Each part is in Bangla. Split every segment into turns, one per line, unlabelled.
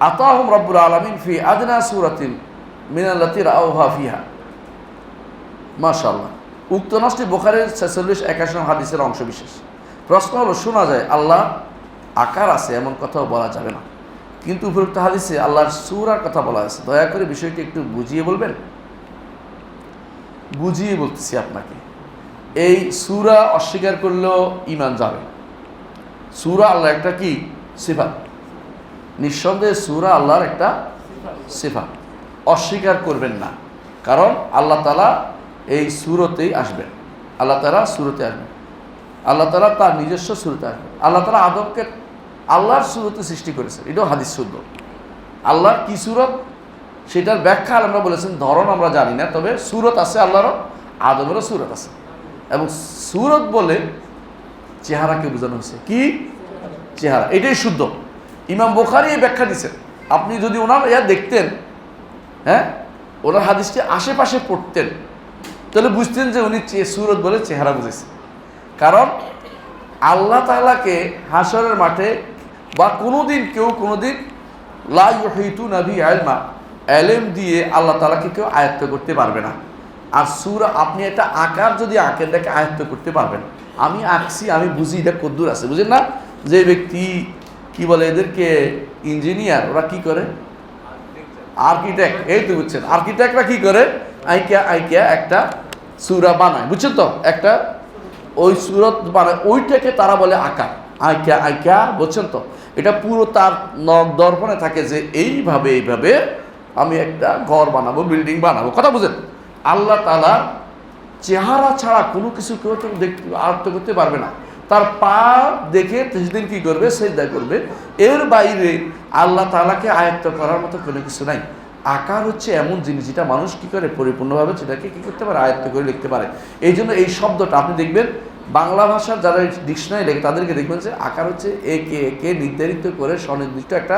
আতাহম রব্বুল আলমিন ফি আদনা সুরাতিন মিনাল্লাতির আউহা ফিহা। মাশাল্লাহ উক্ত নষ্টি বোখারের ছেচল্লিশ, একাশ হাদিসের অংশ বিশেষ প্রশ্ন হলো, শোনা যায় আল্লাহ আকার আছে, এমন কথাও বলা যাবে না। কিন্তু উপরোক্ত হাদিসে আল্লাহর সুরার কথা বলা আছে দয়া করে বিষয়টি একটু বুঝিয়ে বলবেন? বুঝিয়ে বলতেছি আপনাকে। এই সুরা অস্বীকার করলেও ইমান যাবে। সুরা আল্লাহ একটা কি? সিফাত। নিঃসন্দেহে সুরা আল্লাহর একটা সিফাত। অস্বীকার করবেন না। কারণ আল্লাহ তালা এই সুরতেই আসবেন। আল্লাহ তালা সুরতে আসবেন। আল্লাহ তালা তার নিজস্ব সুরতে আসবেন। আল্লাহ তালা আদমকে আল্লাহর সুরতে সৃষ্টি করেছেন। এটাও হাদিস শুদ্ধ। আল্লাহর কি সুরত? সেটার ব্যাখ্যা আমরা বলেছেন ধরন আমরা জানি না, তবে সুরত আছে আল্লাহরও আদমেরও সুরত আছে। এবং সুরত বলে চেহারাকে বোঝানো হয়েছে। কি? চেহারা। এটাই শুদ্ধ। ইমাম বোখারি এই ব্যাখ্যা দিচ্ছেন আপনি যদি ওনার ইয়া দেখতেন হ্যাঁ ওনার হাদিসটি আশেপাশে পড়তেন, তাহলে বুঝতেন যে উনি সুরত বলে চেহারা বুঝেছেন কারণ আল্লাহ তালাকে হাসরের মাঠে বা কোনোদিন কেউ কোনোদিন লা ইউহিতু নাবি আলমা, এলেম দিয়ে আল্লাহ তালাকে কেউ আয়ত্ত করতে পারবে না। আর সুর, আপনি একটা আকার যদি আঁকেন তাকে আয়ত্ত করতে পারবেন। আমি আঁকছি, আমি বুঝি, এটা কদ্দুর আছে, বুঝেন না? যে ব্যক্তি কি বলে এদেরকে? ইঞ্জিনিয়ার, ওরা কি করে? আর্কিটেক্ট এই তো বুঝছেন। আর্কিটেক্টরা কি করে? আইকিয়া আইকিয়া একটা সুরা বানায়, বুঝছেন তো? একটা ওই সুরত বানায় ওইটাকে তারা বলে আঁকা আইকিয়া আইকিয়া বুঝছেন তো? এটা পুরো তার নখ দর্পণে থাকে যে এইভাবে এইভাবে আমি একটা ঘর বানাবো, বিল্ডিং বানাবো। কথা বুঝেন? আল্লাহ তালা চেহারা ছাড়া কোনো কিছু কেউ তো দেখতে আয়ত্ত করতে পারবে না। তার পা দেখে সেদিন কি করবে, সেজদা করবে। এর বাইরে আল্লাহ তালাকে আয়ত্ত করার মতো কোনো কিছু নাই। আকার হচ্ছে এমন জিনিস যেটা মানুষ কি করে? পরিপূর্ণভাবে সেটাকে কি করতে পারে? আয়ত্ত করে লিখতে পারে। এই জন্য এই শব্দটা আপনি দেখবেন, বাংলা ভাষার যারা ডিকশনারি লেখে তাদেরকে দেখবেন যে আকার হচ্ছে একে একে নির্ধারিত করে সুনির্দিষ্ট একটা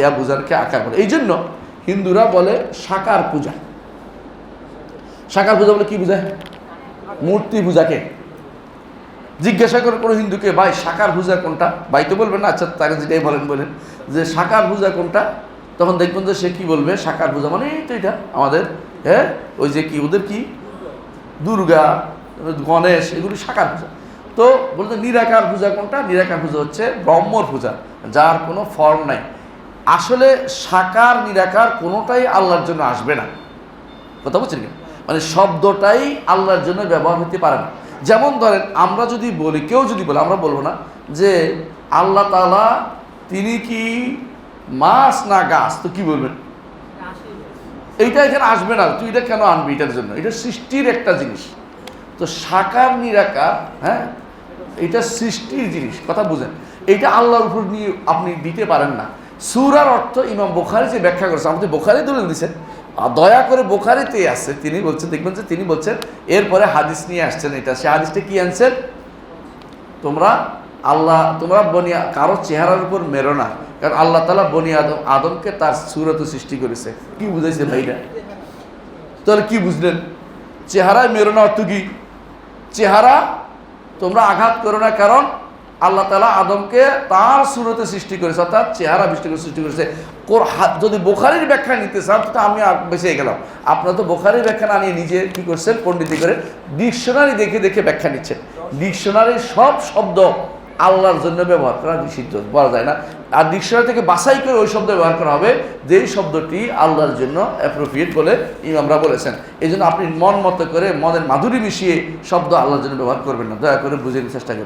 ইয়া বোঝারকে আকার করে এই জন্য হিন্দুরা বলে সাকার পূজা। সাকার পূজা বলে কি বোঝায়? মূর্তি পূজাকে। জিজ্ঞাসা করে কোনো হিন্দুকে, ভাই সাকার পূজা কোনটা? ভাই তো বলবেন না আচ্ছা তাকে যেটাই বলেন বলেন। যে সাকার পূজা কোনটা? তখন দেখবেন যে সে কি বলবে? সাকার পূজা মানে এই তো এটা, আমাদের হ্যাঁ? ওই যে কি, ওদের কি? দুর্গা গণেশ, এগুলি সাকার পূজা তো বলতে নিরাকার পূজা কোনটা? নিরাকার পূজা হচ্ছে ব্রহ্মর পূজা যার কোনো ফর্ম নাই। আসলে সাকার নিরাকার কোনোটাই আল্লাহর জন্য আসবে না। কথা বলছেন কি? মানে শব্দটাই আল্লাহর জন্য ব্যবহার হতে পারে না। যেমন ধরেন, আমরা যদি বলি, কেউ যদি বলে, আমরা বলব না, যে আল্লাহ তালা তিনি কি মাছ না গাছ? তো কি বলবেন? এইটা এখানে আসবে না, তুই এটা কেন আনবি এটার জন্য? এটা সৃষ্টির একটা জিনিস। তো সাকার নিরাকার হ্যাঁ? এটা সৃষ্টির জিনিস, কথা বুঝেন। এটা আল্লাহর উপর নিয়ে আপনি দিতে পারেন না। সুরার অর্থ ইমাম বোখারি যে ব্যাখ্যা করেছে, আমাদের বোখারি দলিল দিচ্ছেন দয়া করে বোখারিতে আছে, তিনি বলছেন, দেখবেন যে তিনি বলছেন, এরপরে হাদিস নিয়ে আসছেন এটা। সে হাদিসটা কি আনছেন? তোমরা আল্লাহ, তোমরা বনিয়া কারও চেহারার উপর মেরো না, কারণ আল্লাহ তালা বনি আদম আদমকে তার সুরত সৃষ্টি করেছে। কি বুঝাইছে ভাইরা তাহলে কি বুঝলেন? চেহারায় মেরো না অর্থ কি? চেহারা তোমরা আঘাত করো না, কারণ আল্লাহ তালা আদমকে তার সুরতে সৃষ্টি করেছে, অর্থাৎ চেহারা বৃষ্টি করে সৃষ্টি করেছে। যদি বোখারির ব্যাখ্যা নিতে চান তো আমি বেঁচে গেলাম। আপনারা তো বোখারির ব্যাখ্যা না নিয়ে নিজে কি করছেন, পণ্ডিতি করে ডিকশনারি দেখে দেখে ব্যাখ্যা নিচ্ছেন। ডিকশনারির সব শব্দ আল্লাহর জন্য ব্যবহার করা নিষিদ্ধ, বলা যায় না। আর ডিকশনারি থেকে বাছাই করে ওই শব্দ ব্যবহার করা হবে, যেই শব্দটি আল্লাহর জন্য অ্যাপ্রোপ্রিয়েট বলে ইমামরা বলেছেন। এই জন্য আপনি মন মতো করে মনের মাধুরী মিশিয়ে শব্দ আল্লাহর জন্য ব্যবহার করবেন না। দয়া করে বুঝে চেষ্টা করেন।